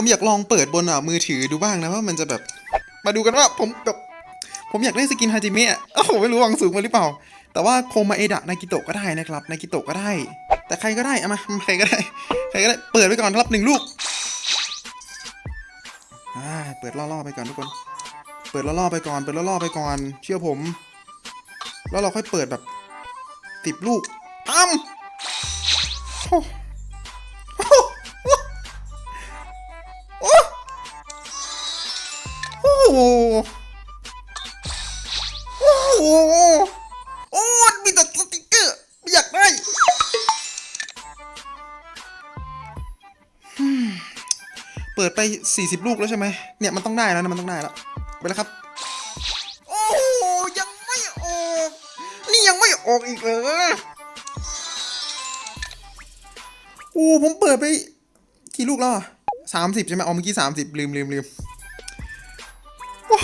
ผมอยากลองเปิดบนอะมือถือดูบ้างนะว่ามันจะแบบ มาดูกันว่าผมแบบผมอยากได้สกินฮาจิเมะโอ้โหไม่รู้วางสูงมาหรือเปล่า แต่ว่าโคมาเอดะนากิโตะก็ได้นะครับนากิโตะก็ได้ แต่ใครก็ได้เอามาใครก็ได้ใครก็ได้เปิดไว้ก่อนรับหนึ่งลูกอ่าเปิดล่อๆไปก่อนทุกคน เปิดล่อๆไปก่อนเปิดล่อๆไปก่อน เชื่อผม แล้วเราค่อยเปิดแบบสิบลูกปั๊มโอ้ โอ้โหโอ้โหโอ้มีแต่สติกเกอร์ไม่อยากได้เปิดไป 40 ลูกแล้วใช่ไหมเนี่ยมันต้องได้แล้วนะมันต้องได้แล้วไปแล้วครับ โอ้โหยังไม่ออก นี่ยังไม่ออกอีกเหรอโอ้ผมเปิดไปกี่ลูกแล้วสามสิบใช่ไหมเอเมื่อกี้สามสิบลืมลืมลืม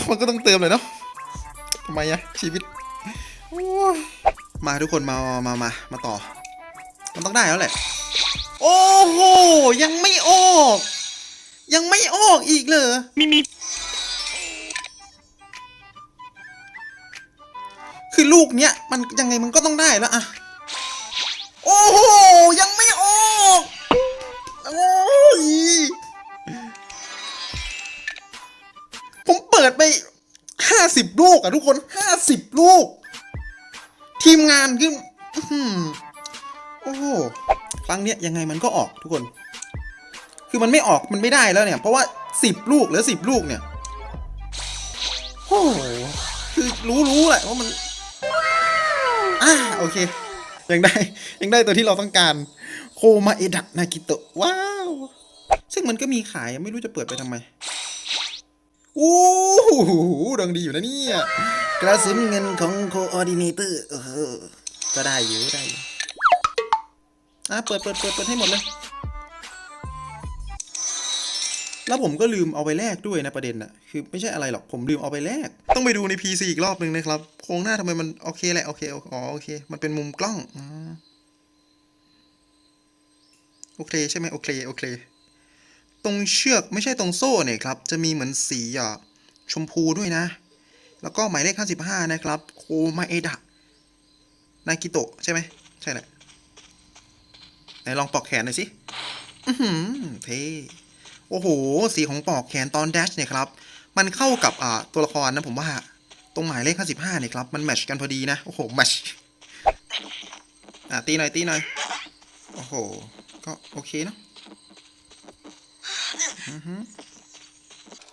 มันก็ต้องเติมเลยเนาะทำไมอะชีวิตโอ้ยมาทุกคนมามามามามาต่อ มันต้องได้แล้วแหละ โอ้โห ยังไม่ออก ยังไม่ออกอีกเหรอมีมีคือลูกเนี้ยมันยังไงมันก็ต้องได้แล้วอะ ปิดไปห้าสิบลูกอะทุกคนห้าสิบลูก ทีมงานคือโอ้โหครั้งเนี้ยยังไงมันก็ออกทุกคน คือมันไม่ออกมันไม่ได้แล้วเนี่ย เพราะว่าสิบลูกหลือสิบลูกเนี่ยโอ้คือรู้รู้แหละว่ามันอ่าโอเค ยังได้ยังได้ตัวที่เราต้องการโคมาเอดะนากิโตะว้าว ซึ่งมันก็มีขายไม่รู้จะเปิดไปทำไมอู้ หูดังดีอยู่นะเนี่ยกระสุนเงินของโคออดิเนเตอร์เออก็ได้อยู่ได้อยู่อะเปิดเปิดเปิดเปิดให้หมดเลย แล้วผมก็ลืมเอาไปแลกด้วยนะประเด็นน่ะคือไม่ใช่อะไรหรอกผมลืมเอาไปแลก ต้องไปดูใน PC อีกรอบนึงนะครับ โครงหน้าทำไมมันโอเคแหละโอเคอ๋อโอเค มันเป็นมุมกล้องอโอเคใช่ไหมโอเคโอเค ตรงเชือกไม่ใช่ตรงโซ่เนี่ยครับ จะมีเหมือนสีอะ ชมพูด้วยนะ แล้วก็หมายเลข 55 นะครับ โคมาเอดะนากิโตะใช่ไหมใช่แหละไหนลองปอกแขนหน่อยสิอือหือเท่โอ้โห สีของปอกแขนตอนแดชเนี่ยครับ มันเข้ากับอ่าตัวละครนะผมว่า ตรงหมายเลข 55 เนี่ยครับ มันแมชกันพอดีนะ โอ้โห แมชอะตีหน่อยตีหน่อย โอ้โห ก็โอเคเนอะอือฮึ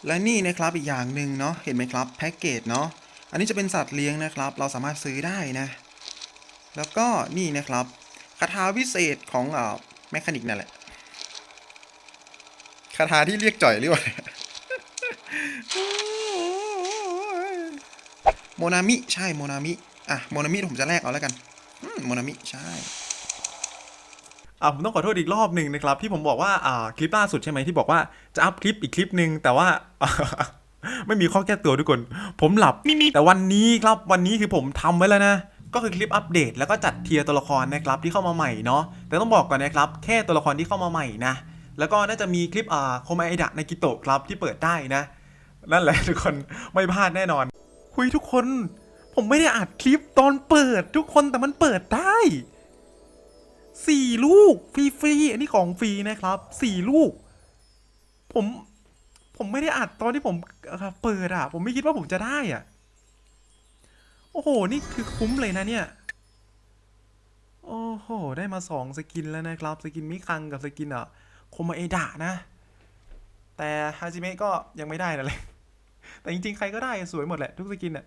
และนี่นะครับอีกอย่างหนึ่งเนาะเห็นไหมครับแพ็กเกจเนาะอันนี้จะเป็นสัตว์เลี้ยงนะครับ เราสามารถซื้อได้นะ แล้วก็นี่นะครับคาถาวิเศษของอ่าแมคานิกนั่นแหละคาถาที่เรียกจ่อยหรือเปล่าโมนามิใช่โมนามิอะโมนามิผมจะแลกเอาแล้วกันโมนามิใช่ อ่าผมต้องขอโทษอีกรอบหนึ่งนะครับ ที่ผมบอกว่าอ่าคลิปล่าสุดใช่ไหมที่บอกว่าจะอัพคลิปอีกคลิปหนึ่งแต่ว่าไม่มีข้อแก้ตัวทุกคน ผมหลับมีมีแต่วันนี้ครับวันนี้คือผมทำไว้แล้วนะ ก็คือคลิปอัปเดต แล้วก็จัดเทียร์ตัวละครนะครับที่เข้ามาใหม่เนาะแต่ต้องบอกก่อนนะครับ แค่ตัวละครที่เข้ามาใหม่นะแล้วก็น่าจะมีคลิปอ่าโคมาไอดะในกิโตะครับที่เปิดได้นะ นั่นแหละทุกคนไม่พลาดแน่นอนคุยทุกคน ผมไม่ได้อัดคลิปตอนเปิดทุกคนแต่มันเปิดได้ สี่ลูก ฟรีๆ อันนี้ของฟรีนะครับสี่ลูก ผม ผมไม่ได้อัดตอนที่ผมเปิดอะ ผมไม่คิดว่าผมจะได้อะ โอ้โห นี่คือคุ้มเลยนะเนี่ย โอ้โห ได้มาสองสกินแล้วนะครับ สกินมิคังกับสกินอะโคมาเอดะนะ แต่ฮาจิเมะก็ยังไม่ได้นั่นแหละแต่จริงๆ ใครก็ได้สวยหมดแหละทุกสกินอะ